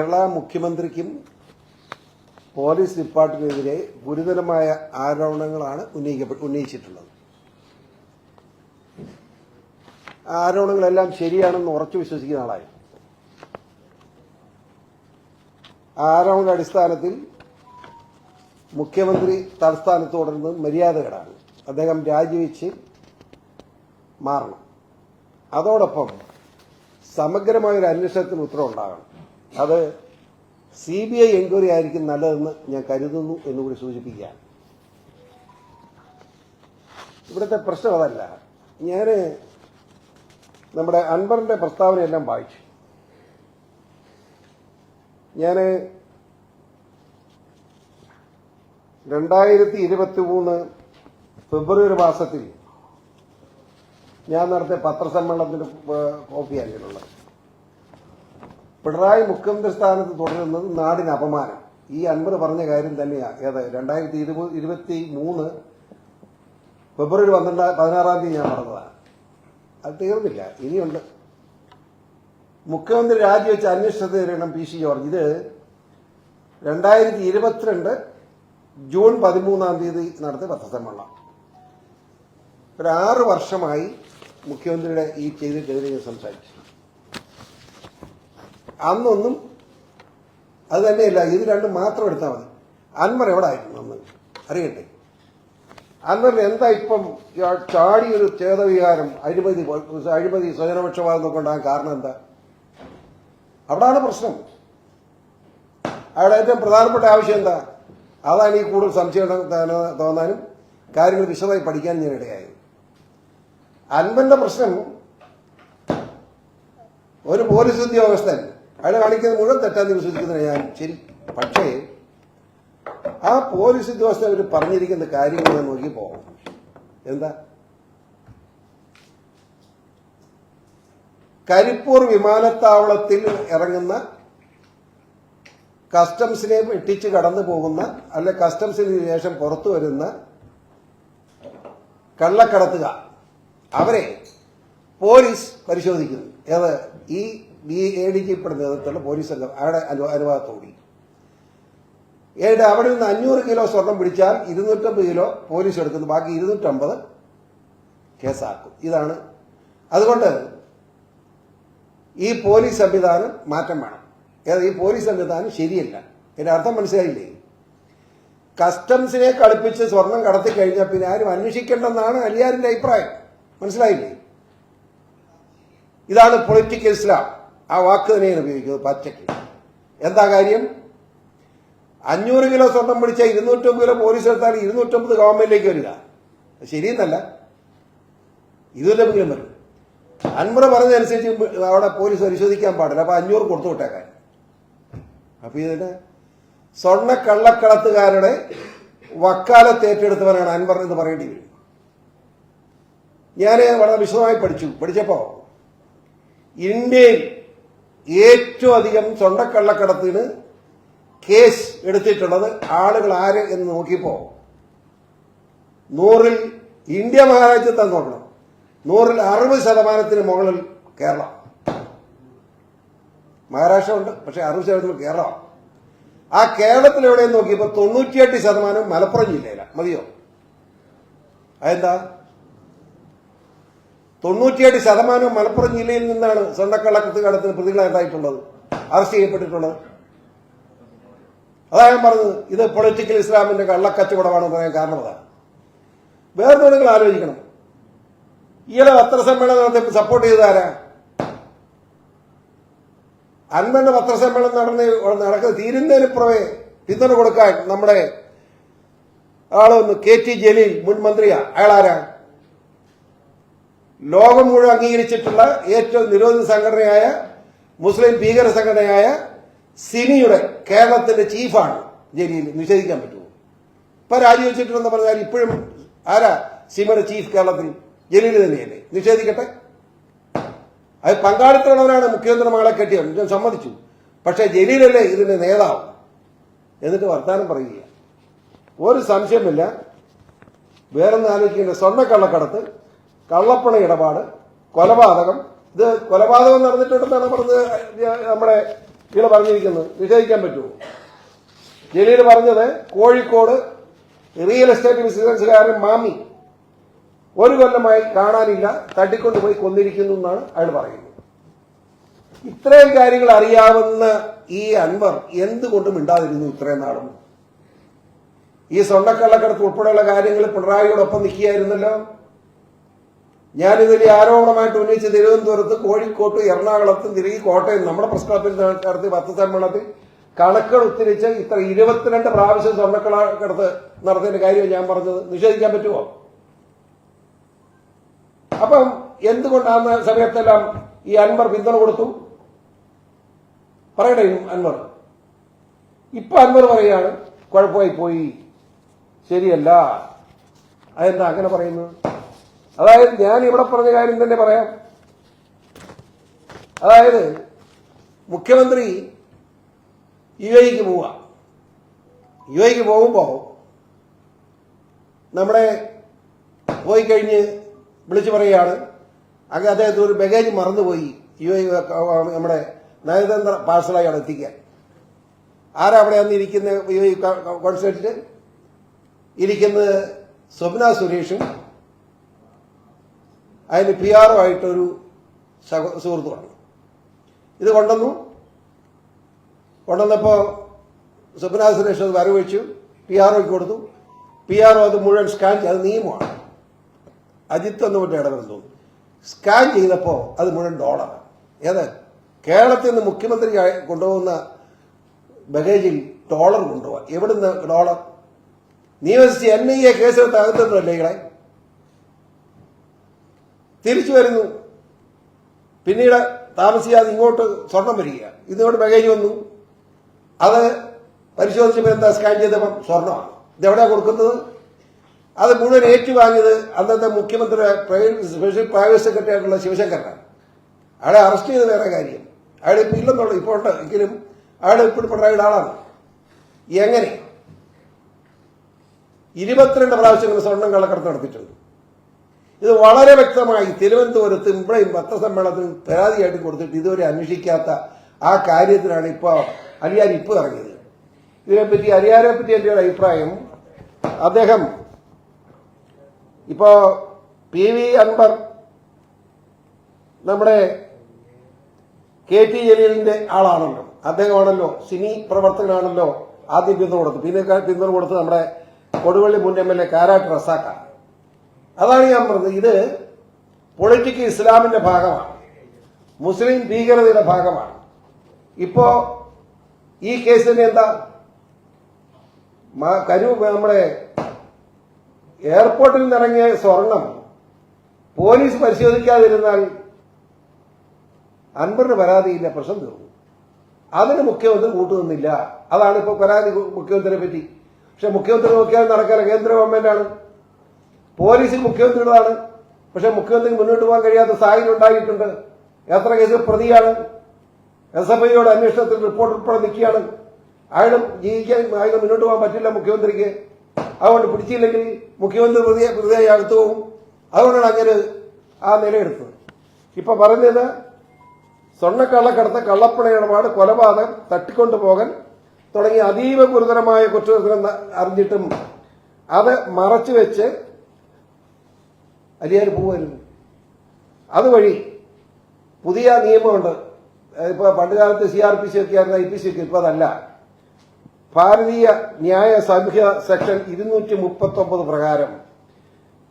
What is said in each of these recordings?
കേരള മുഖ്യമന്ത്രിക്കും പോലീസ് ഡിപ്പാർട്ട്മെന്റിനെതിരെ ഗുരുതരമായ ആരോപണങ്ങളാണ് ഉന്നയിച്ചിട്ടുള്ളത്. ആരോപണങ്ങളെല്ലാം ശരിയാണെന്ന് ഉറച്ചു വിശ്വസിക്കുന്ന ആളായി. ആരോപണ അടിസ്ഥാനത്തിൽ മുഖ്യമന്ത്രി തലസ്ഥാനത്ത് തുടരുന്നത് മര്യാദകേടാണ്. അദ്ദേഹം രാജിവെച്ച് മാറണം. അതോടൊപ്പം സമഗ്രമായ ഒരു അന്വേഷണത്തിന് ഉത്തരവുണ്ടാകണം. അത് സി ബി ഐ എൻക്വയറി ആയിരിക്കും നല്ലതെന്ന് ഞാൻ കരുതുന്നു എന്നുകൂടി സൂചിപ്പിക്കുകയാണ്. ഇവിടുത്തെ പ്രശ്നം അതല്ല. ഞാൻ നമ്മുടെ അൻവറിന്റെ പ്രസ്താവനയെല്ലാം വായിച്ചു. ഞാൻ രണ്ടായിരത്തി ഇരുപത്തി മൂന്ന് ഫെബ്രുവരി മാസത്തിൽ ഞാൻ നടത്തിയ പത്രസമ്മേളനത്തിന്റെ കോപ്പിയാണ് ഇതിലുള്ളത് പിണറായി മുഖ്യമന്ത്രി സ്ഥാനത്ത് തുടരുന്നത് നാടിന് അപമാനം. ഈ അൻവർ പറഞ്ഞ കാര്യം തന്നെയാണ് ഏത് രണ്ടായിരത്തി ഇരുപത് ഇരുപത്തി മൂന്ന് ഫെബ്രുവരി പന്ത്രണ്ട് പതിനാറാം തീയതി ഞാൻ പറഞ്ഞതാണ് അത് തീർന്നില്ല. ഇനിയുണ്ട്. മുഖ്യമന്ത്രി രാജിവെച്ച അന്വേഷണത്തിന് നേരിടണം പി സി ജോർജ്. ഇത് രണ്ടായിരത്തി ഇരുപത്തിരണ്ട് ജൂൺ പതിമൂന്നാം തീയതി നടത്തിയ പത്രസമ്മേളനം. ഒരു ആറ് വർഷമായി മുഖ്യമന്ത്രിയുടെ ഈ ചെയ്തിട്ടെതിരെ സംസാരിച്ചു. അന്നൊന്നും അത് തന്നെയല്ല ഇത് രണ്ടും മാത്രം എടുത്താൽ മതി. അൻവർ എവിടെ ആയിരുന്നു അന്ന്? അറിയട്ടെ. അൻവറിന് എന്താ ഇപ്പം ചാടി ഒരു ചേതവികാരം അഴിമതി അഴിമതി സ്വജനപക്ഷപാതം ഉണ്ടാകാൻ കാരണം എന്താ? അവിടാണ് പ്രശ്നം. അവിടെ ഏറ്റവും പ്രധാനപ്പെട്ട ആവശ്യം എന്താ? അതാണ് ഈ കൂടുതൽ സംശയം തോന്നാ- തോന്നാനും കാര്യങ്ങൾ വിശദമായി പഠിക്കാൻ ഞാൻ ഇടയായത്. അൻപന്റെ പ്രശ്നം ഒരു പോലീസ് ഉദ്യോഗസ്ഥൻ അയാൾ കാണിക്കുന്നത് മുഴുവൻ തെറ്റാന്ന് വിശ്വസിക്കുന്ന ഞാൻ ശരി. പക്ഷേ ആ പോലീസ് ഉദ്യോഗസ്ഥർ അവർ പറഞ്ഞിരിക്കുന്ന കാര്യങ്ങൾ നോക്കി പോകും. എന്താ? കരിപ്പൂർ വിമാനത്താവളത്തിൽ ഇറങ്ങുന്ന കസ്റ്റംസിനെ വെട്ടിച്ച് കടന്നു പോകുന്ന അല്ലെ കസ്റ്റംസിന് ശേഷം പുറത്തു വരുന്ന കള്ളക്കടത്തുക അവരെ പോലീസ് പരിശോധിക്കുന്നു. ഏത്? ഈ ബി എ ഡി ജിയുടെ നേതൃത്വത്തിലുള്ള പോലീസ് സംഘം അനു- അനുവാദത്തോടി ഏഴ് അവിടെ നിന്ന് അഞ്ഞൂറ് കിലോ സ്വർണം പിടിച്ചാൽ ഇരുന്നൂറ്റമ്പത് കിലോ പോലീസ് എടുക്കുന്നു. ബാക്കി ഇരുന്നൂറ്റമ്പത് കേസാക്കും. ഇതാണ്. അതുകൊണ്ട് ഈ പോലീസ് സംവിധാനം മാറ്റം വേണം. ഈ പോലീസ് സംവിധാനം ശരിയല്ല. എന്റെ അർത്ഥം മനസ്സിലായില്ലേ? കസ്റ്റംസിനെ കളിപ്പിച്ച് സ്വർണം കടത്തി കഴിഞ്ഞാൽ പിന്നെ ആരും അന്വേഷിക്കേണ്ടെന്നാണ് അലിയാറിന്റെ അഭിപ്രായം. മനസ്സിലായില്ലേ? ഇതാണ് പൊളിറ്റിക്കൽ ഇസ്ലാം. ആ വാക്ക് തന്നെയാണ് ഉപയോഗിക്കുന്നത് പച്ചയ്ക്ക് എന്താ കാര്യം? അഞ്ഞൂറ് കിലോ സ്വർണം പിടിച്ചാൽ ഇരുന്നൂറ്റമ്പത് കിലോ പോലീസ് എടുത്താൽ ഇരുന്നൂറ്റമ്പത് ഗവൺമെന്റിലേക്ക് വരിക ശരിയെന്നല്ല. ശരിയെന്നല്ല കിലോ വരും. അൻമുറ പറഞ്ഞതനുസരിച്ച് അവിടെ പോലീസ് പരിശോധിക്കാൻ പാടില്ല. അപ്പൊ അഞ്ഞൂറ് കൊടുത്തു വിട്ടേക്കാൻ അപ്പൊ ഇതിന് സ്വർണ കള്ളക്കളത്തുകാരുടെ വക്കാലത്ത് ഏറ്റെടുത്തവനാണ് അൻവർ എന്ന് പറയേണ്ടി വരും. ഞാൻ വളരെ വിശദമായി പഠിച്ചു. പഠിച്ചപ്പോ ഇന്ത്യയിൽ ഏറ്റവും അധികം സ്വർണക്കള്ളക്കടത്തിന് കേസ് എടുത്തിട്ടുള്ളത് ആളുകൾ ആര് എന്ന് നോക്കിയപ്പോ നൂറിൽ ഇന്ത്യ മഹാരാജ്യത്തെ നോക്കണം. നൂറിൽ അറുപത് ശതമാനത്തിന് മുകളിൽ കേരള. മഹാരാഷ്ട്ര ഉണ്ട് പക്ഷെ അറുപത് ശതമാനത്തിൽ കേരളം. ആ കേരളത്തിൽ എവിടെയെന്ന് നോക്കിയപ്പോ തൊണ്ണൂറ്റിയെട്ട് ശതമാനം മലപ്പുറം ജില്ലയിലാണ്. മതിയോ? അതെന്താ? തൊണ്ണൂറ്റിയെട്ട് ശതമാനം മലപ്പുറം ജില്ലയിൽ നിന്നാണ് സ്വർണക്കള്ളക്കത്ത് കടത്തിന് പ്രതികളായിട്ടുള്ളത് അറസ്റ്റ് ചെയ്യപ്പെട്ടിട്ടുള്ളത്. അതാണ് ഞാൻ പറഞ്ഞത്. ഇത് പൊളിറ്റിക്കൽ ഇസ്ലാമിന്റെ കള്ളക്കച്ചവടമാണെന്ന് പറയാൻ കാരണം അതാണ്. വേറെ നിങ്ങൾ ആലോചിക്കണം. ഇയാളെ പത്രസമ്മേളനം സപ്പോർട്ട് ചെയ്താരാ അൻപന്റെ പത്രസമ്മേളനം നടന്ന് നടക്കുന്ന തീരുന്നതിന് പുറമെ പിന്തുണ കൊടുക്കാൻ നമ്മുടെ ആളൊന്ന് കെ ടി ജലീൽ മുൻ മന്ത്രിയാ. അയാളാരാ? ലോകം മുഴുവൻ അംഗീകരിച്ചിട്ടുള്ള ഏറ്റവും നിരോധന സംഘടനയായ മുസ്ലിം ഭീകര സംഘടനയായ സിനിയുടെ കേരളത്തിന്റെ ചീഫാണ്. ജലീൽ നിഷേധിക്കാൻ പറ്റുമോ? ഇപ്പൊ രാജിവെച്ചിട്ടുണ്ടെന്ന് പറഞ്ഞാൽ ഇപ്പോഴും ആരാ? സിമിയുടെ ചീഫ് കേരളത്തിൽ ജലീൽ തന്നെയല്ലേ? നിഷേധിക്കട്ടെ. അത് പങ്കാളിത്തമുള്ളവരാണ് മുഖ്യമന്ത്രി മകളെ കെട്ടിയത് ഞാൻ സമ്മതിച്ചു. പക്ഷേ ജലീലല്ലേ ഇതിന്റെ നേതാവ്? എന്നിട്ട് വർത്താനം പറയുക ഒരു സംശയമില്ല വേറൊന്നും ആലോചിക്കേണ്ട. സ്വർണക്കള്ളക്കടത്ത് കള്ളപ്പണ ഇടപാട് കൊലപാതകം. ഇത് കൊലപാതകം നടന്നിട്ടുണ്ടെന്നാണ് പറഞ്ഞത് നമ്മുടെ ഇയാൾ പറഞ്ഞിരിക്കുന്നത്. നിഷേധിക്കാൻ പറ്റുമോ? ജലീൽ പറഞ്ഞത് കോഴിക്കോട് റിയൽ എസ്റ്റേറ്റ് ബിസിനസ്സുകാരൻ മാമി ഒരു കൊല്ലമായി കാണാനില്ല തട്ടിക്കൊണ്ടുപോയി കൊന്നിരിക്കുന്നു എന്നാണ് അയാൾ പറയുന്നത്. ഇത്രയും കാര്യങ്ങൾ അറിയാവുന്ന ഈ അൻവർ എന്തുകൊണ്ടും മിണ്ടാതിരുന്നു ഇത്രയും നാളും? ഈ സ്വർണക്കള്ളക്കടത്ത് ഉൾപ്പെടെയുള്ള കാര്യങ്ങൾ പിണറായിയോടൊപ്പം നിൽക്കുകയായിരുന്നല്ലോ. ഞാനിതിൽ ആരോപണമായിട്ട് ഉന്നയിച്ച് തിരുവനന്തപുരത്ത് കോഴിക്കോട്ട് എറണാകുളത്തും തിരികെ കോട്ടയം നമ്മുടെ പ്രശ്നത്തിൽ നടത്തി പത്ത് സമ്മേളനത്തിൽ കണക്കുകൾ ഉത്തരിച്ച് ഇത്ര ഇരുപത്തിരണ്ട് പ്രാവശ്യം സ്വർണക്കള്ളക്കടത്ത് നടത്തിയതിന്റെ കാര്യം ഞാൻ പറഞ്ഞത് നിഷേധിക്കാൻ പറ്റുമോ? അപ്പം എന്തുകൊണ്ടാണ് സമയത്തെല്ലാം ഈ അൻവർ പിന്തുണ കൊടുത്തു? പറയട്ടെ അൻവർ. ഇപ്പൊ അൻവർ പറയാണ് കുഴപ്പമായി പോയി. ശരിയല്ല. അതെന്താ അങ്ങനെ പറയുന്നത്? അതായത് ഞാൻ ഇവിടെ പറഞ്ഞ കാര്യം തന്നെ പറയാം. അതായത് മുഖ്യമന്ത്രി യു എക്ക് പോവുക. യു എക്ക് പോകുമ്പോൾ നമ്മുടെ പോയി കഴിഞ്ഞ് വിളിച്ചു പറയുകയാണ്. അങ്ങനെ അദ്ദേഹത്തിന് ഒരു ബഗേജ് മറന്നുപോയി. യു എ നമ്മുടെ നയതന്ത്ര പാർസലായി അവിടെ എത്തിക്കാൻ ആരാ അവിടെ അന്ന് ഇരിക്കുന്ന യു എ കോൺസുലേറ്റിൽ ഇരിക്കുന്നത് സ്വപ്ന സുരേഷും അതിന് പി ആർ ആയിട്ടൊരു സുഹൃത്തു സുഹൃത്തുമാണ് ഇത് കൊണ്ടുവന്നു. കൊണ്ടുവന്നപ്പോൾ സ്വപ്ന സുരേഷ് അത് വരവെച്ചു പി ആർ ഒക്ക് കൊടുത്തു. പി ആർ അത് മുഴുവൻ സ്കാൻ ചെയ്ത്. അത് നിയമമാണ് അജിത്ത് എന്ന് മറ്റേ ഇടപെടുന്നു തോന്നുന്നു. സ്കാൻ ചെയ്തപ്പോൾ അത് മുഴുവൻ ഡോളർ ഏത്? കേരളത്തിൽ നിന്ന് മുഖ്യമന്ത്രി കൊണ്ടുപോകുന്ന ബഗേജിൽ ഡോളർ കൊണ്ടുപോകാം എവിടുന്ന് ഡോളർ നിയമസിച്ച് എൻ ഐ എ കേസെടുത്ത് അകത്തുണ്ടല്ലേ ഇങ്ങളെ തിരിച്ചു വരുന്നു. പിന്നീട് താമസിയാതെ ഇങ്ങോട്ട് സ്വർണം വരിക. ഇതിനോട് ബഗേജ് വന്നു. അത് പരിശോധിച്ചപ്പോൾ എന്താ സ്കാൻ ചെയ്തപ്പം സ്വർണമാണ് ഇതെവിടെയാണ് കൊടുക്കുന്നത്? അത് മുഴുവൻ ഏറ്റുവാങ്ങിയത് അന്നത്തെ മുഖ്യമന്ത്രി സ്പെഷ്യൽ പ്രൈവറ്റ് സെക്രട്ടറി ആയിട്ടുള്ള ശിവശങ്കരനാണ്. അയാളെ അറസ്റ്റ് ചെയ്ത് വേറെ കാര്യം. അയാൾ ഇപ്പം ഇല്ലെന്നുള്ളൂ ഇപ്പോൾ ഉണ്ട്. എങ്കിലും അയാൾ ഇപ്പോഴും പിണറായിയുടെ ആളാണ്. എങ്ങനെ? ഇരുപത്തിരണ്ട് പ്രാവശ്യം സ്വർണം കള്ളക്കടത്ത് നടത്തിയിട്ടുണ്ട് ഇത് വളരെ വ്യക്തമായി തിരുവനന്തപുരത്ത് ഇവിടെയും പത്രസമ്മേളനത്തിൽ പരാതിയായിട്ട് കൊടുത്തിട്ട് ഇതുവരെ അന്വേഷിക്കാത്ത ആ കാര്യത്തിനാണ് ഇപ്പോൾ അലിയാർ ഇപ്പോൾ ഇറങ്ങിയത്. ഇതിനെപ്പറ്റി അലിയാരെ പറ്റി എന്റെ ഒരു അഭിപ്രായം അദ്ദേഹം ഇപ്പോ പി വി അൻവർ നമ്മുടെ കെ ടി ജലീലിന്റെ ആളാണല്ലോ. അദ്ദേഹമാണല്ലോ സിനി പ്രവർത്തകനാണല്ലോ ആദ്യം പിന്തുണ കൊടുത്തു പിന്നെ പിന്തുണ കൊടുത്ത് നമ്മുടെ കൊടുവള്ളി മുൻ എം എൽ എ കാരാട്ട് റസാക്കാണ്. അതാണ് ഞാൻ പറഞ്ഞത്. ഇത് പൊളിറ്റിക്കൽ ഇസ്ലാമിന്റെ ഭാഗമാണ്. മുസ്ലിം ഭീകരതയുടെ ഭാഗമാണ്. ഇപ്പോ ഈ കേസിന് എന്താ? കരു നമ്മുടെ എയർപോർട്ടിൽ നിന്നിറങ്ങിയ സ്വർണം പോലീസ് പരിശോധിക്കാതിരുന്നാൽ അൻവറിന് പരാതിയില്ല പ്രശ്നം തീർന്നു. അതിന് മുഖ്യമന്ത്രി കൂട്ടുനിന്നില്ല. അതാണ് ഇപ്പോൾ പരാതി മുഖ്യമന്ത്രിയെ പറ്റി. പക്ഷെ മുഖ്യമന്ത്രി നോക്കിയാൽ നടക്കാൻ കേന്ദ്ര ഗവൺമെന്റാണ്. പോലീസ് മുഖ്യമന്ത്രിയുടെതാണ്. പക്ഷെ മുഖ്യമന്ത്രി മുന്നോട്ട് പോകാൻ കഴിയാത്ത സാഹചര്യം ഉണ്ടായിട്ടുണ്ട്. എത്ര കേസ് പ്രതിയാണ്. എസ് എഫ് ഐയോട് അന്വേഷണത്തിൽ റിപ്പോർട്ട് ഉൾപ്പെടെ നിൽക്കുകയാണ്. അയാളും ജീവിക്കാൻ അയാൾ മുന്നോട്ട് പോകാൻ പറ്റില്ല മുഖ്യമന്ത്രിക്ക്. അതുകൊണ്ട് പിടിച്ചില്ലെങ്കിൽ മുഖ്യമന്ത്രി പ്രതിയെ പ്രതിയായി അടുത്തു പോകും. അതുകൊണ്ടാണ് അങ്ങനെ ആ നിലയെടുത്തത്. ഇപ്പൊ പറഞ്ഞത് സ്വർണക്കള്ളക്കടത്ത് കള്ളപ്പണ ഇടപാട് കൊലപാതകം തട്ടിക്കൊണ്ടുപോകൽ തുടങ്ങിയ അതീവ ഗുരുതരമായ കുറ്റകൃത്യം അറിഞ്ഞിട്ടും അത് മറച്ചു വെച്ച് അലിയാർ പോകുമായിരുന്നു അതുവഴി പുതിയ നിയമമുണ്ട്. ഇപ്പോൾ പണ്ടുകാലത്ത് സി ആർ പി സി ഒക്കെ ആയിരുന്നു ഐ പി സി ഒക്കെ ഇപ്പോൾ അതല്ല. ഭാരതീയ ന്യായ സംഖ്യ സെക്ഷൻ ഇരുന്നൂറ്റി മുപ്പത്തി ഒമ്പത് പ്രകാരം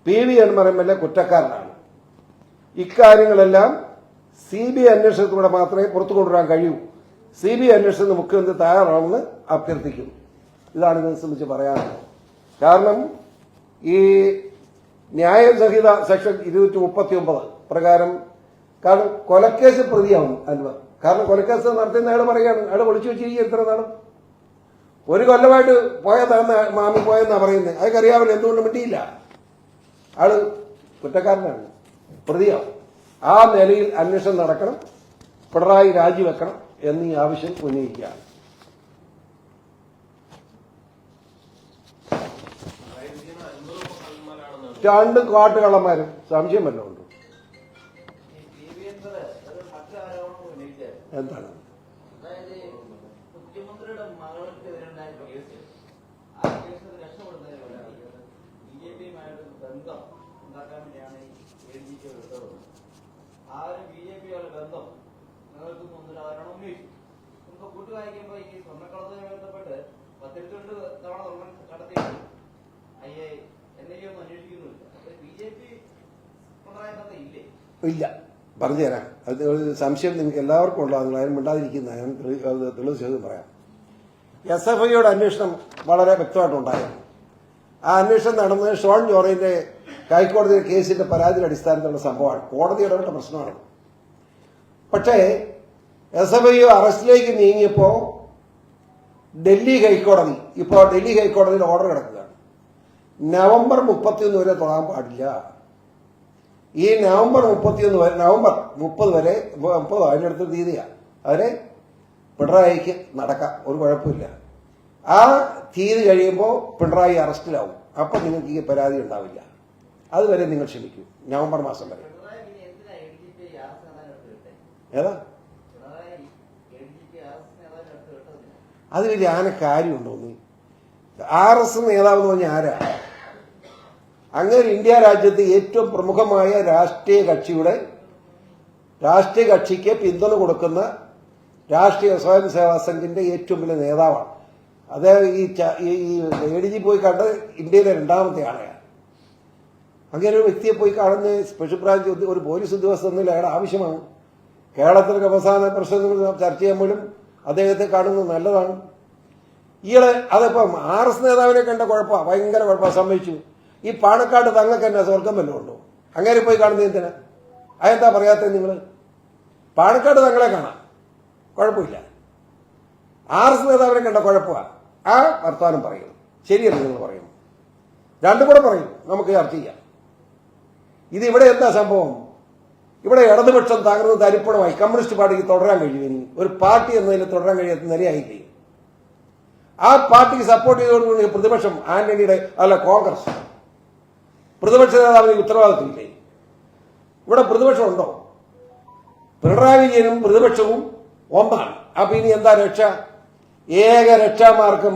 പി വി എൻമർ എം എൽ എ കുറ്റക്കാരനാണ്. ഇക്കാര്യങ്ങളെല്ലാം സി ബി ഐ അന്വേഷണത്തിലൂടെ മാത്രമേ പുറത്തു കൊണ്ടുവരാൻ കഴിയൂ. സി ബി ഐ അന്വേഷണത്തിന് മുഖ്യമന്ത്രി തയ്യാറാണെന്ന് അഭ്യർത്ഥിക്കും ഇതാണ് ഇതിനെ സംബന്ധിച്ച് പറയാനുള്ളത്. കാരണം ഈ ന്യായസഹിത സെക്ഷൻ ഇരുന്നൂറ്റി മുപ്പത്തി ഒമ്പത് പ്രകാരം കാരണം കൊലക്കേസ് പ്രതിയാവും അൻവർ. കാരണം കൊലക്കേസ് നടത്തുന്ന അയാൾ പറയുകയാണ്. അയാൾ വിളിച്ചു വെച്ചിരിക്കുക എത്ര നാളും. ഒരു കൊല്ലമായിട്ട് പോയതാണ് മാമി പോയെന്നാ പറയുന്നത് അതൊക്കെ എന്തുകൊണ്ട് മിണ്ടിയില്ല ആൾ കുറ്റക്കാരനാണ്. പ്രതിയാവും. ആ നിലയിൽ അന്വേഷണം നടക്കണം. പിണറായി രാജിവെക്കണം എന്നീ ആവശ്യം ഉന്നയിക്കുകയാണ്. രണ്ട് കാട്ടുകള്ളന്മാരും സംശയം വല്ലതും ഉണ്ടോ എന്താണ്? ആ ബന്ധം നിങ്ങൾക്ക് ഈ സ്വർണക്കളത്തുമായി ബന്ധപ്പെട്ട് പത്തിരുപത്തിരണ്ട് തവണ സ്വർണം കടത്തിയിട്ട് ഐ ഇല്ലേ? പറഞ്ഞുതരാം അത് സംശയം നിങ്ങൾക്ക് എല്ലാവർക്കും ഉള്ള ആരും മിണ്ടാതിരിക്കുന്ന തെളിവ് ചെയ്ത് പറയാം. എസ് എഫ് ഐയുടെ അന്വേഷണം വളരെ വ്യക്തമായിട്ടുണ്ടായിരുന്നു ആ അന്വേഷണം നടന്നത് ഷോൺ ജോറിന്റെ ഹൈക്കോടതി കേസിന്റെ പരാതിയുടെ അടിസ്ഥാനത്തിലുള്ള സംഭവമാണ്. കോടതി ഇടപെട്ട പ്രശ്നമാണ്. പക്ഷേ എസ് എഫ് ഐ അറസ്റ്റിലേക്ക് നീങ്ങിയപ്പോൾ ഡൽഹി ഹൈക്കോടതി ഇപ്പോൾ ഡൽഹി ഹൈക്കോടതിയിൽ ഓർഡർ കിടക്കുകയാണ് നവംബർ മുപ്പത്തിയൊന്ന് വരെ തൊടാൻ പാടില്ല. ഈ നവംബർ മുപ്പത്തിയൊന്ന് വരെ നവംബർ മുപ്പത് വരെ മുപ്പത് അതിനടുത്ത അടുത്ത തീയതിയാണ് അതിന് പിണറായിക്ക് നടക്കാം ഒരു കുഴപ്പമില്ല. ആ തീയതി കഴിയുമ്പോൾ പിണറായി അറസ്റ്റിലാവും. അപ്പം നിങ്ങൾക്ക് ഈ പരാതി ഉണ്ടാവില്ല. അതുവരെ നിങ്ങൾ ക്ഷമിക്കൂ. നവംബർ മാസം വരെ. ഏതാ? അത് വലിയ ആന കാര്യമുണ്ടോ നീ? ആർ എസ് നേതാവ് എന്ന് പറഞ്ഞാൽ ആരാ? അങ്ങനെ ഇന്ത്യ രാജ്യത്ത് ഏറ്റവും പ്രമുഖമായ രാഷ്ട്രീയ കക്ഷിയുടെ രാഷ്ട്രീയ കക്ഷിക്ക് പിന്തുണ കൊടുക്കുന്ന രാഷ്ട്രീയ സ്വയം സേവാ സംഘിന്റെ ഏറ്റവും വലിയ നേതാവാണ്. അദ്ദേഹം ഈ എ ഡി ജി പോയി കണ്ട് ഇന്ത്യയിലെ രണ്ടാമത്തെ ആളെയാണ്. അങ്ങനെ ഒരു വ്യക്തിയെ പോയി കാണുന്ന സ്പെഷ്യൽ ബ്രാഞ്ച് ഒരു പോലീസ് ഉദ്യോഗസ്ഥ എന്നതിൽ അയാൾ ആവശ്യമാണ്. കേരളത്തിലെ അവസാന പ്രശ്നങ്ങൾ ചർച്ച ചെയ്യുമ്പോഴും അദ്ദേഹത്തെ കാണുന്നത് നല്ലതാണ്. ഇയാൾ അതിപ്പം ആർ എസ് നേതാവിനെ കണ്ട കുഴപ്പമാണ് ഭയങ്കര കുഴപ്പമാണ് സമ്മതിച്ചു. ഈ പാണക്കാട് തങ്ങൾക്ക് തന്നെ സ്വർഗം വല്ലതും ഉണ്ടോ? അങ്ങനെ പോയി കാണുന്നത് എന്തിനാ? അതെന്താ പറയാത്തത് നിങ്ങൾ പാണക്കാട് തങ്ങളെ കാണാം. കുഴപ്പമില്ല. ആർ എസ് നേതാവിനെ കണ്ട കുഴപ്പമാണ് ആ വർത്തമാനം പറയും. ശരിയല്ല നിങ്ങൾ പറയുന്നു രണ്ടും കൂടെ പറയും. നമുക്ക് ചർച്ച ചെയ്യാം. ഇത് ഇവിടെ എന്താ സംഭവം? ഇവിടെ ഇടതുപക്ഷം തകർന്ന് തരിപ്പണമായി കമ്മ്യൂണിസ്റ്റ് പാർട്ടിക്ക് തുടരാൻ കഴിയും ഇനി ഒരു പാർട്ടി എന്നതിൽ തുടരാൻ കഴിയാത്ത നിലയായില്ലേ ആ പാർട്ടിക്ക് സപ്പോർട്ട് ചെയ്തുകൊണ്ട് പ്രതിപക്ഷം ആന്റണിയുടെ അല്ല കോൺഗ്രസ്. പ്രതിപക്ഷ നേതാവിന് ഉത്തരവാദിത്വമില്ലേ? ഇവിടെ പ്രതിപക്ഷം ഉണ്ടോ പിണറായി വിജയനും പ്രതിപക്ഷവും ഒന്നാണ്. അപ്പൊ ഇനി എന്താ രക്ഷ? ഏക രക്ഷാമാർഗം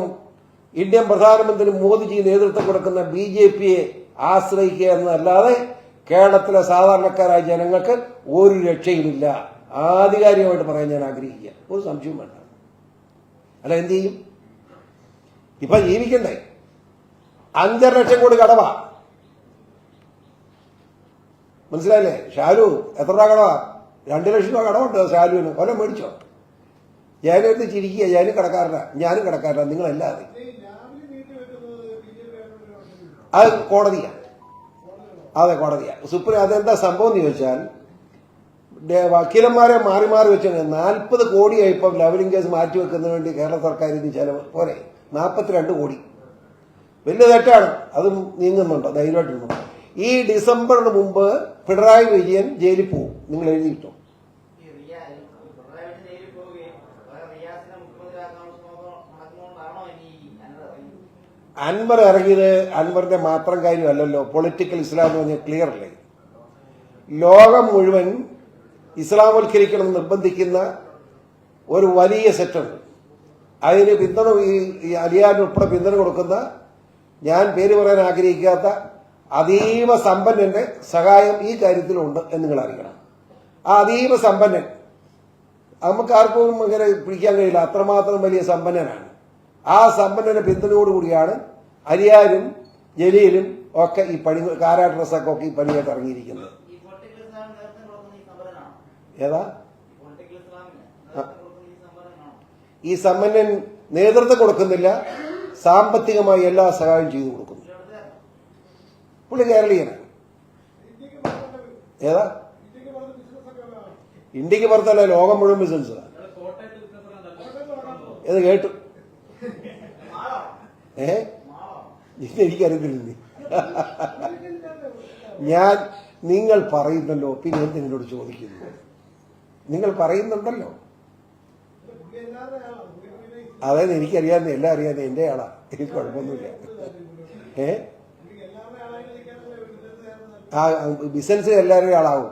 ഇന്ത്യൻ പ്രധാനമന്ത്രി മോദിജി നേതൃത്വം കൊടുക്കുന്ന ബി ജെ പിയെ ആശ്രയിക്കുക എന്നല്ലാതെ കേരളത്തിലെ സാധാരണക്കാരായ ജനങ്ങൾക്ക് ഒരു രക്ഷയുമില്ല. ആധികാരികമായിട്ട് പറയാൻ ഞാൻ ആഗ്രഹിക്കുക. ഒരു സംശയവും വേണ്ട. അല്ല എന്ത് ചെയ്യും? ഇപ്പൊ ജീവിക്കണ്ടേ. അഞ്ചര ലക്ഷം കോടി കടവ മനസ്സിലായില്ലേ? ഷാലു എത്ര രൂപ കടവ രണ്ട് ലക്ഷം രൂപ കടവുണ്ട് ഷാലുവിന് കൊല്ലം മേടിച്ചോ. ഞാനെടുത്ത് ചിരിക്കുക ഞാനും കടക്കാരനാ. ഞാനും കടക്കാരനാ നിങ്ങളെല്ലാതെ അത് കോടതിയാണ് അതെ കോടതിയാണ് സുപ്രീം അതെന്താ സംഭവം എന്ന് ചോദിച്ചാൽ വക്കീലന്മാരെ മാറി മാറി വെച്ചാൽ നാൽപ്പത് കോടിയായി ഇപ്പം ലവലിംഗ് കേസ് മാറ്റി വെക്കുന്നതിന് വേണ്ടി കേരള സർക്കാർ ഇത് ചെലവ്. പോരെ? നാൽപ്പത്തിരണ്ട് കോടി. വലിയ തെറ്റാണ്. അതും നീങ്ങുന്നുണ്ടോ. ധൈര്യമായിട്ടുണ്ട് ഈ ഡിസംബറിന് മുമ്പ് പിണറായി വിജയൻ ജയിലിൽ പോകും നിങ്ങൾ എഴുതിയിട്ടോ? അൻവർ ഇറങ്ങിയത് അൻവറിന്റെ മാത്രം കാര്യമല്ലല്ലോ. പൊളിറ്റിക്കൽ ഇസ്ലാം എന്ന് പറഞ്ഞാൽ ക്ലിയർ അല്ലേ? ലോകം മുഴുവൻ ഇസ്ലാമവൽക്കരിക്കണം നിർബന്ധിക്കുന്ന ഒരു വലിയ സെറ്റുണ്ട് അതിന് പിന്തുണ ഈ ഉൾപ്പെടെ പിന്തുണ കൊടുക്കുന്ന ഞാൻ പേര് പറയാൻ ആഗ്രഹിക്കാത്ത അതീവ സമ്പന്നന്റെ സഹായം ഈ കാര്യത്തിലുണ്ട് എന്ന് നിങ്ങൾ അറിയണം. ആ അതീവ സമ്പന്നൻ നമുക്ക് ആർക്കും ഇങ്ങനെ പിടിക്കാൻ കഴിയില്ല. അത്രമാത്രം വലിയ സമ്പന്നനാണ്. ആ സമ്പന്നന്റെ പിന്തുണയോടുകൂടിയാണ് അരിയാരും ജലീലും ഒക്കെ ഈ പണി കാരാ ഡ്രസ്സൊക്കെ ഒക്കെ ഈ പണിയായിട്ട് ഇറങ്ങിയിരിക്കുന്നത്. ഏതാ? ഈ സമ്പന്നൻ നേതൃത്വം കൊടുക്കുന്നില്ല സാമ്പത്തികമായി എല്ലാ സഹായം ചെയ്തു കൊടുക്കുന്നു. പുള്ളി കേരളീയനാണ്. ഏതാ? ഇന്ത്യയ്ക്ക് പുറത്തല്ല ലോകം മുഴുവൻ ബിസിനസ് ഇത് കേട്ടു. ഏ? എനിക്കറിയത്തില്ല ഞാൻ നിങ്ങൾ പറയുന്നല്ലോ പിന്നെ എന്തിനോട് ചോദിക്കുന്നു? നിങ്ങൾ പറയുന്നുണ്ടല്ലോ. അതായത് എനിക്കറിയാവുന്ന എല്ലാം അറിയാവുന്ന എന്റെ ആളാ. എനിക്ക് കുഴപ്പമൊന്നുമില്ല. ഏ? ആ ബിസിനസ് എല്ലാവരും ആളാവും.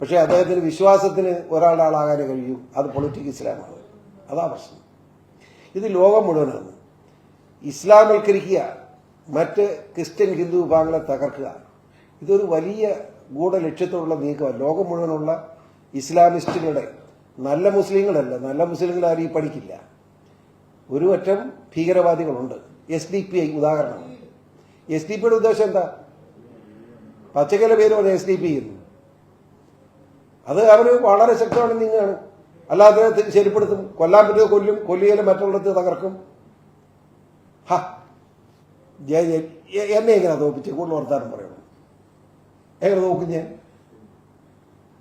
പക്ഷെ അദ്ദേഹത്തിന് വിശ്വാസത്തിന് ഒരാളുടെ ആളാകാനേ കഴിയൂ. അത് പൊളിറ്റിക് ഇസ്ലാമാണ്. അതാ പ്രശ്നം. ഇത് ലോകം മുഴുവനാണ്. ഇസ്ലാമൽക്കരിക്കുക മറ്റ് ക്രിസ്ത്യൻ ഹിന്ദു വിഭാഗങ്ങളെ തകർക്കുക ഇതൊരു വലിയ ഗൂഢലക്ഷ്യത്തോടുള്ള നീക്കമാണ് ലോകം മുഴുവനുള്ള ഇസ്ലാമിസ്റ്റുകളുടെ നല്ല മുസ്ലിങ്ങളല്ല നല്ല മുസ്ലിങ്ങൾ ആരും ഈ പഠിക്കില്ല ഒരു അറ്റം ഭീകരവാദികളുണ്ട്. എസ് ഡി പി ഐ ഉദാഹരണം. എസ് ഡി പിയുടെ ഉദ്ദേശം എന്താ? പച്ചക്കല പേര് പറഞ്ഞ എസ് ഡി പി എന്ന് അത് അവർ വളരെ ശക്തമാണ് നീങ്ങാണ്. അല്ലാതെ ശരിപ്പെടുത്തും. കൊല്ലാൻ പറ്റിയത് കൊല്ലും കൊല്ലിയാലും മറ്റുള്ളിടത്ത് തകർക്കും. ഹ. എന്നെ എങ്ങനെ തോപ്പിച്ച് കൂടുതൽ വർത്താനം പറയണം? എങ്ങനെ നോക്കും ഞാൻ?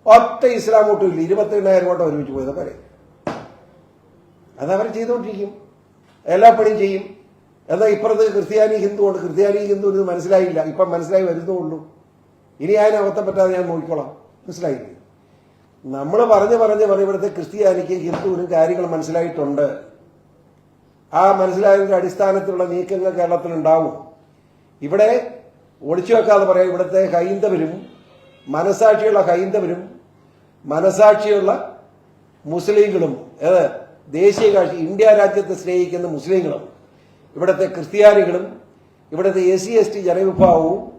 ഒറ്റ ഇസ്ലാം വോട്ടും ഇല്ല. ഇരുപത്തി എണ്ണായിരം വോട്ടം ഒരുമിച്ച് പോയത് വരെ അതവർ ചെയ്തുകൊണ്ടിരിക്കും എല്ലാ പണിയും ചെയ്യും. എന്നാൽ ഇപ്പുറത്ത് ക്രിസ്ത്യാനി ഹിന്ദു ഉണ്ട്. ക്രിസ്ത്യാനി ഹിന്ദു ഇത് മനസ്സിലായില്ല. ഇപ്പം മനസ്സിലായി വരുന്നുള്ളൂ ഇനി അതിനെ പറ്റാതെ ഞാൻ നോക്കിക്കോളാം. മനസ്സിലായില്ലേ? നമ്മൾ പറഞ്ഞ് പറഞ്ഞ് പറയുമ്പോഴത്തെ ക്രിസ്ത്യാനിക്ക് ഹിന്ദുവിനും കാര്യങ്ങൾ മനസ്സിലായിട്ടുണ്ട്. ആ മനസ്സിലായതിന്റെ അടിസ്ഥാനത്തിലുള്ള നീക്കങ്ങൾ കേരളത്തിൽ ഉണ്ടാവും ഇവിടെ ഒളിച്ചു വെക്കാതെ പറയാം. ഇവിടുത്തെ ഹൈന്ദവരും മനസാക്ഷിയുള്ള ഹൈന്ദവരും മനസാക്ഷിയുള്ള മുസ്ലിങ്ങളും ഏത് ദേശീയ കാഴ്ച ഇന്ത്യ രാജ്യത്തെ സ്നേഹിക്കുന്ന മുസ്ലിങ്ങളും ഇവിടുത്തെ ക്രിസ്ത്യാനികളും ഇവിടുത്തെ എസ് സി എസ് ടി ജനവിഭാഗവും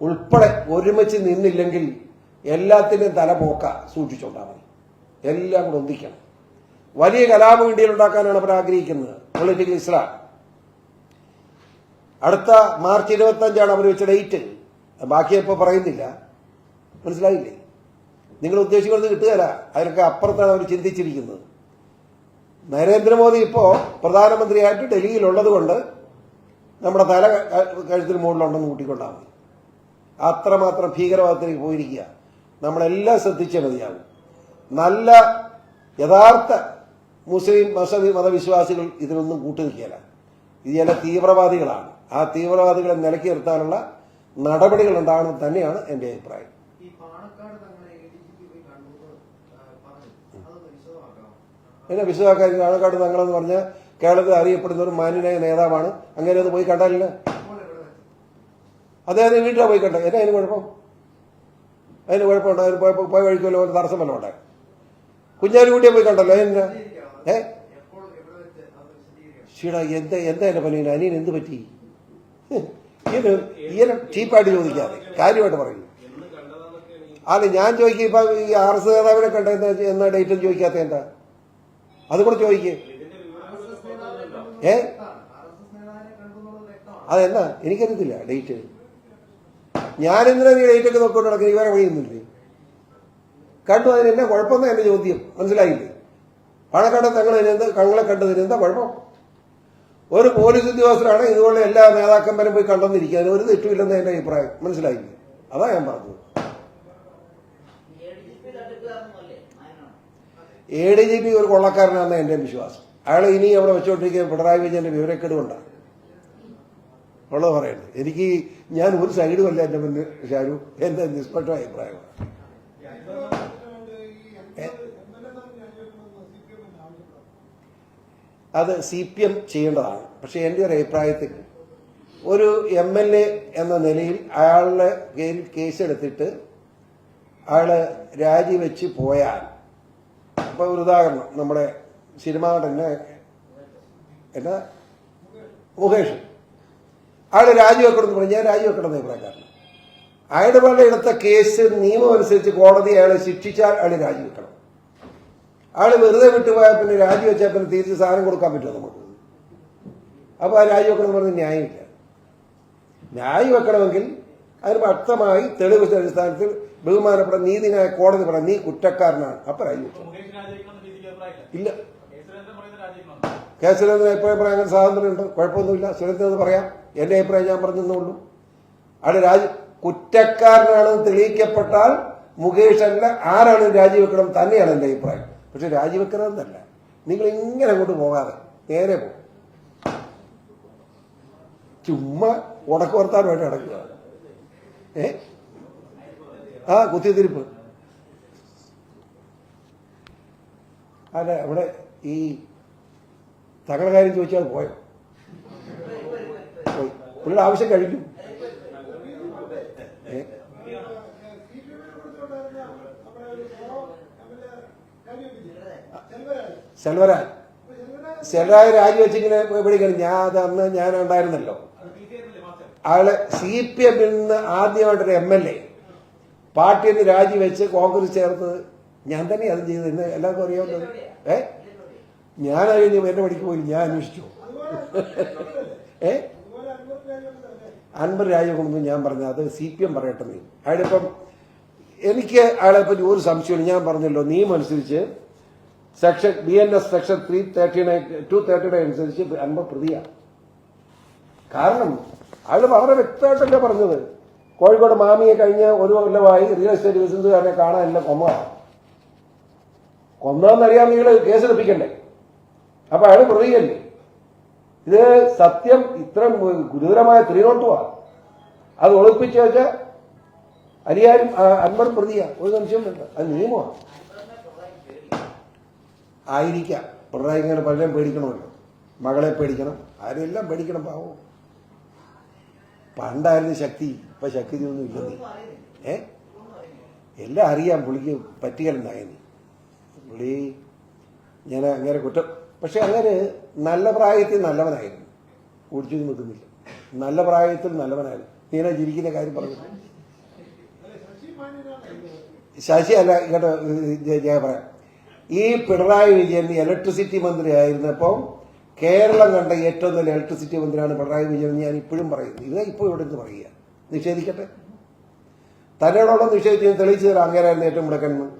ഉൾപ്പെടെ ഒരുമിച്ച് നിന്നില്ലെങ്കിൽ എല്ലാത്തിന്റെയും തലപോക്ക പോക്ക മതി. എല്ലാം കൂടെ ഒന്നിക്കണം. വലിയ കലാപം ഇന്ത്യയിൽ ഉണ്ടാക്കാനാണ് അവർ ആഗ്രഹിക്കുന്നത്. Political Islam. അടുത്ത മാർച്ച് ഇരുപത്തഞ്ചാണ് അവർ വെച്ച ഡേറ്റ്. ബാക്കി ഇപ്പോൾ പറയുന്നില്ല. മനസ്സിലായില്ലേ? നിങ്ങൾ ഉദ്ദേശിക്കുന്നത് കിട്ടുകയില്ല. അതിനൊക്കെ അപ്പുറത്താണ് അവർ ചിന്തിച്ചിരിക്കുന്നത്. നരേന്ദ്രമോദി ഇപ്പോൾ പ്രധാനമന്ത്രിയായിട്ട് ഡൽഹിയിലുള്ളത് കൊണ്ട് നമ്മുടെ തല കഴുത്തിന് മുകളിലുണ്ടെന്ന് കൂട്ടിക്കൊണ്ടാൽ മതി അത്രമാത്രം ഭീകരവാദത്തിലേക്ക് പോയിരിക്കുക. നമ്മളെല്ലാം ശ്രദ്ധിച്ചേ മതിയാകും നല്ല യഥാർത്ഥ മുസ്ലിം മസബി മതവിശ്വാസികൾ ഇതിനൊന്നും കൂട്ടുനിൽക്കില്ല ഇത് ചില തീവ്രവാദികളാണ്. ആ തീവ്രവാദികളെ നിലക്കി നിർത്താനുള്ള നടപടികൾ ഉണ്ടാകണം തന്നെയാണ് എന്റെ അഭിപ്രായം ഈ പാണക്കാട് തങ്ങളെ എ ഡി ജി പി പോയി കണ്ടു എന്ന്, ആ, പറഞ്ഞു അതൊന്ന് വിശദമാക്കണം പിന്നെ വിശ്വാസക്കാരി പാലക്കാട് തങ്ങളെന്ന് പറഞ്ഞ കേരളത്തിൽ അറിയപ്പെടുന്ന ഒരു മാന്യനായ നേതാവാണ്. അങ്ങനെ അത് പോയി കണ്ടാലില്ല. അദ്ദേഹത്തെ വീട്ടിലാണ് പോയി കണ്ടത്. എന്നാ അതിന് കുഴപ്പം? അതിന് കുഴപ്പമുണ്ടോ? അതിന് പോയപ്പോൾ പോയ വല്ല ഒരു തടസ്സം വല്ല ഉണ്ടായി കുഞ്ഞാലിക്കുട്ടിയെ പോയി കണ്ടല്ലോ. അതിന്. ഏ? ഷീടാ എന്താ എന്താ എന്റെ പനീന അനിയൻ എന്ത് പറ്റി? ഇങ്ങനെ ചീപ്പായിട്ട് ചോദിക്കാതെ കാര്യമായിട്ട് പറയും അല്ല ഞാൻ ചോദിക്കും ഇപ്പൊ ഈ ആർ എസ് നേതാവിനെ കണ്ട എന്ന ഡേറ്റിൽ ഡേറ്റ് ചോദിക്കാത്ത എന്താ? അത് കൂടെ ചോദിക്കേ. ഏ? അതെന്നാ? എനിക്കറിയത്തില്ല ഡേറ്റ്. ഞാൻ എന്തിനാ നീ ഡേറ്റ് ഒക്കെ നോക്കിക്കൊണ്ട് നടക്കുന്നത് ഇവരെ വഴിയൊന്നുമില്ലേ കണ്ടു അതിന് എന്നെ കുഴപ്പമെന്നാ എന്റെ ചോദ്യം. മനസ്സിലായില്ലേ? പണക്കട തങ്ങൾ എന്താ കങ്ങളെ കണ്ടതിന് എന്താ കുഴപ്പം. ഒരു പോലീസ് ഉദ്യോഗസ്ഥരാണ് ഇതുപോലെ എല്ലാ നേതാക്കന്മാരും പോയി കണ്ടെന്നിരിക്കുക. അതിന് ഒരു തെറ്റുമില്ലെന്ന് എന്റെ അഭിപ്രായം. മനസ്സിലായില്ലേ? അതാ ഞാൻ പറഞ്ഞത് എ ഡി ജി പി തട്ടിപ്പുകാരനല്ലേ നായനാണ് എ ഡി ജി പി ഒരു കൊള്ളക്കാരനാണെന്ന് എന്റെ വിശ്വാസം. അയാൾ ഇനി അവിടെ വെച്ചോണ്ടിരിക്കുക പിണറായി വിജയന്റെ വിവരക്കേട് കൊണ്ടാണ് ഉള്ളത് പറയുന്നത് എനിക്ക് ഞാൻ ഒരു സൈഡും അല്ല എന്റെ മുന്നിൽ ഷാരു എന്റെ നിഷ്പക്ഷ അഭിപ്രായമാണ് അത് സി പി എം ചെയ്യേണ്ടതാണ്. പക്ഷെ എന്റെ ഒരു അഭിപ്രായത്തിൽ ഒരു എം എൽ എ എന്ന നിലയിൽ അയാളുടെ കേസെടുത്തിട്ട് അയാൾ രാജിവെച്ച് പോയാൽ ഇപ്പൊ ഒരു ഉദാഹരണം. നമ്മുടെ സിനിമാ നടന്നെ എന്നാ? മുകേഷ്. അയാൾ രാജിവെക്കണമെന്ന് പറഞ്ഞു. ഞാൻ രാജിവെക്കണം അഭിപ്രായക്കാരൻ അയാളുടെ വേണ്ട എടുത്ത കേസ് നിയമം അനുസരിച്ച് കോടതി അയാളെ ശിക്ഷിച്ചാൽ അയാൾ രാജിവെക്കണം അയാൾ വെറുതെ വിട്ടുപോയാൽ പിന്നെ രാജിവെച്ചാൽ പിന്നെ തിരിച്ച് സാധനം കൊടുക്കാൻ പറ്റുമോ നമുക്ക്? അപ്പൊ ആ രാജിവെക്കണം പറഞ്ഞ് പറഞ്ഞ ന്യായം വെക്കണമെങ്കിൽ അതിന് വ്യക്തമായി തെളിവ് അടിസ്ഥാനത്തിൽ ബഹുമാനപ്പെട്ട നീതിന്യായ കോടതി പറയാം നീ കുറ്റക്കാരനാണ്. അപ്പൊ രാജിവെച്ചു ഇല്ല. കെ സുരേന്ദ്രൻ എപ്പോഴും പറയാൻ അങ്ങനെ സ്വാതന്ത്ര്യമുണ്ട്. കുഴപ്പമൊന്നുമില്ല. സുരേന്ദ്രൻ എന്ന് പറയാം. എന്റെ അഭിപ്രായം ഞാൻ പറഞ്ഞെന്നുള്ളൂ അവിടെ രാജി കുറ്റക്കാരനാണെന്ന് തെളിയിക്കപ്പെട്ടാൽ മുകേഷ് അല്ല ആരാണ് രാജിവെക്കണം തന്നെയാണ് എന്റെ അഭിപ്രായം. പക്ഷെ രാജിവെക്കണമെന്നല്ല. നിങ്ങൾ ഇങ്ങനെ അങ്ങോട്ട് പോകാതെ നേരെ പോകും ചുമ്മാ ഉടക്കുവർത്താനുമായിട്ട് നടക്കുക. ഏ? ആ കുത്തിത്തിരിപ്പ്. അല്ല അവിടെ ഈ തങ്ങളുടെ കാര്യം ചോദിച്ചാൽ പോയോ? പോയി. പുള്ളിയുടെ ആവശ്യം കഴിഞ്ഞു സെൽവരാജ് സെൽവരാജ് രാജിവെച്ചിങ്ങനെ പിടിക്കണം ഞാൻ അത് അന്ന് ഞാൻ ഉണ്ടായിരുന്നല്ലോ അയാൾ സി പി എമ്മിൽ നിന്ന് ആദ്യമായിട്ടൊരു എം എൽ എ. പാർട്ടിയിൽ നിന്ന് രാജിവെച്ച് കോൺഗ്രസ് ചേർത്ത് ഞാൻ തന്നെ അത് ചെയ്തത്. ഇന്ന് എല്ലാവർക്കും അറിയാവുന്നത് ഏ? ഞാൻ അറിയുന്ന എന്റെ പണിക്ക് പോയി ഞാൻ അന്വേഷിച്ചു. ഏ? അൻപത് രാജകുടുംബം ഞാൻ പറഞ്ഞു അത് സി പി എം പറയട്ടെ നീ. അയാളിപ്പം എനിക്ക് അയാളെ പറ്റി ഒരു സംശയമില്ല ഞാൻ പറഞ്ഞല്ലോ നിയമം അനുസരിച്ച് section B N S section three thirty nine two thirty nine അനുസരിച്ച് അൻപത് പ്രതിയാണ് കാരണം അയാൾ വളരെ വ്യക്തമായിട്ടല്ലേ പറഞ്ഞത്. കോഴിക്കോട് മാമിയെ കഴിഞ്ഞ ഒരു കൊല്ലമായി റിയൽ എസ്റ്റേറ്റ് ബിസിനസ്സുകാരനെ കാണാനില്ല നിങ്ങൾ കേസ് എടുപ്പിക്കണ്ടേ. അപ്പൊ അയാൾ പ്രതിയല്ലേ ഇത് സത്യം ഇത്ര ഗുരുതരമായ ത്രീനോട്ടുമാണ് അത് ഒളിപ്പിച്ച് വെച്ച അരിയാരും അൻപർ പ്രതിയാ. ഒരു സംശയം വേണ്ട. അത് നിയമമാണ് ആയിരിക്കാം. പിണറായി ഇങ്ങനെ പലരും പേടിക്കണമല്ലോ. മകളെ പേടിക്കണം. ആരെല്ലാം പേടിക്കണം? പാവം. പണ്ടായിരുന്നു ശക്തി ഇപ്പൊ ശക്തി ഒന്നും ഇല്ലെന്നേ ഏ? എല്ലാം അറിയാം പുള്ളിക്ക് പറ്റിക്കലുണ്ടായെന്ന്. പുള്ളി ഞാൻ അങ്ങനെ കുറ്റം. പക്ഷെ അങ്ങനെ നല്ല പ്രായത്തിൽ നല്ലവനായിരുന്നു. കുടിച്ചു നിൽക്കുന്നില്ല. നല്ല പ്രായത്തിൽ നല്ലവനായിരുന്നു. നീന ജീവിക്കുന്ന കാര്യം പറഞ്ഞു. ശശി അല്ല ജയ പറയാം. ഈ പിണറായി വിജയൻ ഇലക്ട്രിസിറ്റി മന്ത്രി ആയിരുന്നപ്പോൾ കേരളം കണ്ട ഏറ്റവും നല്ല ഇലക്ട്രിസിറ്റി മന്ത്രിയാണ് പിണറായി വിജയൻ ഞാൻ ഇപ്പോഴും പറയുന്നു. ഇത് ഇപ്പോൾ ഇവിടെ നിന്ന് പറയുക. നിഷേധിക്കട്ടെ. തന്നോടൊപ്പം നിഷേധിച്ച് തെളിയിച്ചു തരാം അങ്ങേരായിരുന്നു ഏറ്റവും മുടക്കൻ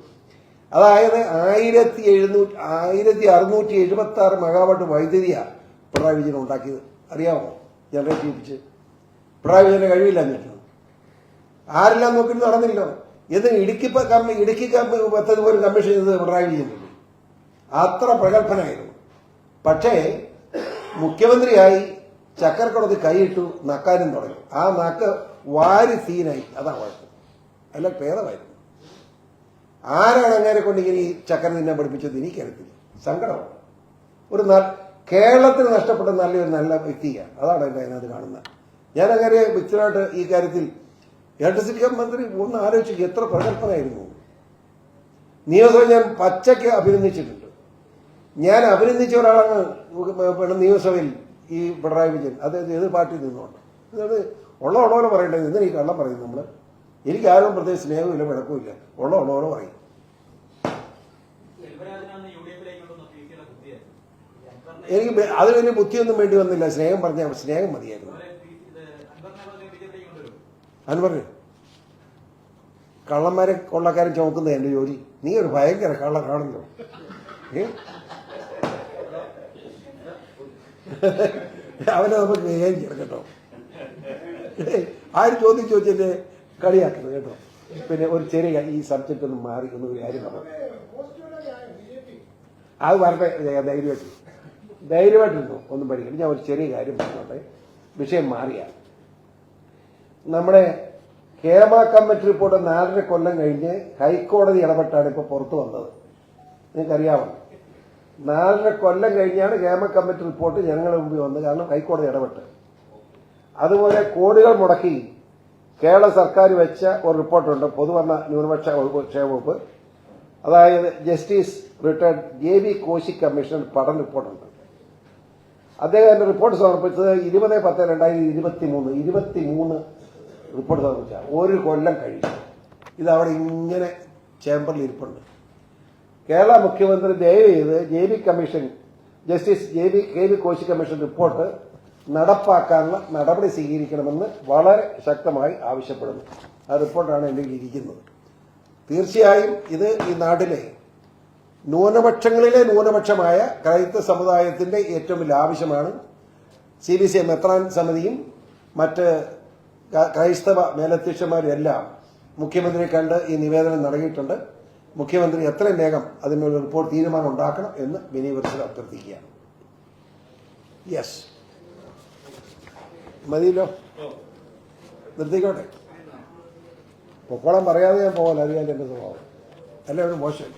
അതായത് ആയിരത്തി എഴുന്നൂറ്റി ആയിരത്തി അറുന്നൂറ്റി എഴുപത്തി ആറ് മെഗാവാട്ട് വൈദ്യുതിയാണ് പിണറായി വിജയൻ ഉണ്ടാക്കിയത്. അറിയാമോ? ജനറേറ്റ് ചെയ്യിപ്പിച്ച്. പിണറായി വിജയന്റെ കഴിവില്ല എന്നിട്ട് ആരെല്ലാം നോക്കി നടന്നില്ല ഇത് ഇടുക്കി കമ്മി ഇടുക്കി കമ്മി പദ്ധതി കമ്മീഷൻ ചെയ്തത് പിണറായി വിജയനല്ലേ? അത്ര പ്രഗത്ഭനായിരുന്നു. പക്ഷേ മുഖ്യമന്ത്രിയായി ചക്കരക്കുളത്ത് കൈയിട്ടു നക്കാനും തുടങ്ങി. ആ നാക്ക് വാരി സീനായി. അതാ കുഴപ്പം അല്ല ഭേദമായിരുന്നു. ആരാണ് അങ്ങനെ കൊണ്ട് ഇങ്ങനെ ഈ ചക്കര നിന്നെ പഠിപ്പിച്ചത്? എനിക്കറിയത്തില്ല. സങ്കടമാണ് ഒരു കേരളത്തിന് നഷ്ടപ്പെട്ട നല്ലൊരു നല്ല വ്യക്തിയാണ്. അതാണ് എന്റെ അതിനകത്ത് കാണുന്നത്. ഞാൻ അങ്ങനെ വ്യക്തമായിട്ട് ഈ കാര്യത്തിൽ ഇലക്ട്രിസിറ്റി മന്ത്രി ഒന്ന് ആലോചിച്ചു എത്ര പ്രഗത്ഭനായിരുന്നു. നിയമസഭ ഞാൻ പച്ചയ്ക്ക് അഭിനന്ദിച്ചിട്ടുണ്ട്. ഞാൻ അഭിനന്ദിച്ച ഒരാളാണ് നിയമസഭയിൽ ഈ പിണറായി വിജയൻ. അത് ഏത് പാർട്ടിയിൽ നിന്നുകൊണ്ട്. അതായത് ഉള്ള ഉള്ളവരെ പറയട്ടെ എന്തിനാ ഈ കള്ളം പറയും നമ്മൾ എനിക്ക് ആരും പ്രത്യേകിച്ച് സ്നേഹമില്ല വിളക്കുമില്ല ഉള്ള ഉള്ളവരെ പറയും. എനിക്ക് അത് വലിയ ബുദ്ധിയൊന്നും വേണ്ടി വന്നില്ല. സ്നേഹം പറഞ്ഞ സ്നേഹം മതിയായിരുന്നു. അവരെ പറഞ്ഞു കള്ളന്മാരെ കൊള്ളക്കാരൻ ചുമക്കുന്നത് എന്റെ ജോലി. നീ ഒരു ഭയങ്കര കള്ള ഏ? അവനെ നമുക്ക് വിചാരിക്കണം കേട്ടോ. ഏയ്, ആര് ചോദ്യം ചോദിച്ചെന്നെ കളിയാക്കുന്നത് കേട്ടോ. പിന്നെ ഒരു ചെറിയ ഈ സബ്ജക്റ്റ് ഒന്ന് മാറി ഒന്ന് കാര്യം പറഞ്ഞു അത് വരട്ടെ ധൈര്യമായിട്ട്. ധൈര്യമായിട്ടിരുന്നു? ഒന്നും പഠിക്കണം ഞാൻ ഒരു ചെറിയ കാര്യം പറഞ്ഞോട്ടെ. വിഷയം മാറിയാണ് നമ്മുടെ കേരള കമ്മിറ്റി റിപ്പോർട്ട് നാലര കൊല്ലം കഴിഞ്ഞ് ഹൈക്കോടതി ഇടപെട്ടാണ് ഇപ്പോൾ പുറത്തു വന്നത്. നിങ്ങൾക്കറിയാമോ നാലര കൊല്ലം കഴിഞ്ഞാണ് ക്ഷേമ കമ്മിറ്റി റിപ്പോർട്ട് ജനങ്ങളുടെ മുമ്പിൽ വന്നത്. കാരണം ഹൈക്കോടതി ഇടപെട്ട്. അതുപോലെ കോടികൾ മുടക്കി കേരള സർക്കാർ വെച്ച ഒരു റിപ്പോർട്ടുണ്ട്. പൊതുവർണ ന്യൂനപക്ഷ ക്ഷേമ വകുപ്പ്. അതായത് justice retired J B Koshy commission പഠന റിപ്പോർട്ടുണ്ട്. അദ്ദേഹം എന്റെ റിപ്പോർട്ട് സമർപ്പിച്ചത് ഇരുപത് പത്ത് രണ്ടായിരത്തി ഇരുപത്തി മൂന്ന് ഇരുപത്തി മൂന്ന് റിപ്പോർട്ട് സമർപ്പിച്ച. ഒരു കൊല്ലം കഴിഞ്ഞു. ഇത് അവിടെ ഇങ്ങനെ ചേംബറിൽ ഇരിപ്പുണ്ട്. കേരള മുഖ്യമന്ത്രി ദയവ് ചെയ്ത് J B commission justice J B K B Koshy commission report നടപ്പാക്കാനുള്ള നടപടി സ്വീകരിക്കണമെന്ന് വളരെ ശക്തമായി ആവശ്യപ്പെടുന്നു. ആ റിപ്പോർട്ടാണ് എന്റെ ഇരിക്കുന്നത്. തീർച്ചയായും ഇത് ഈ നാട്ടിലെ ന്യൂനപക്ഷങ്ങളിലെ ന്യൂനപക്ഷമായ ക്രൈസ്തവ സമുദായത്തിന്റെ ഏറ്റവും വലിയ ആവശ്യമാണ്. സി ബി സി മെത്രാൻ സമിതിയും മറ്റ് ക്രൈസ്തവ മേലധ്യക്ഷന്മാരും എല്ലാം മുഖ്യമന്ത്രിയെ കണ്ട് ഈ നിവേദനം നൽകിയിട്ടുണ്ട്. മുഖ്യമന്ത്രി എത്രയും വേഗം അതിനുള്ള റിപ്പോർട്ട് തീരുമാനം ഉണ്ടാക്കണം എന്ന് വിനീവർസിൽ അഭ്യർത്ഥിക്കുകയാണ്. യെസ് മതിയല്ലോ? നിർത്തിക്കോട്ടെ. പൊക്കോളം പറയാതെ ഞാൻ പോകാൻ അറിയാൻ എന്റെ സ്വഭാവം. എല്ലാവരും മോശം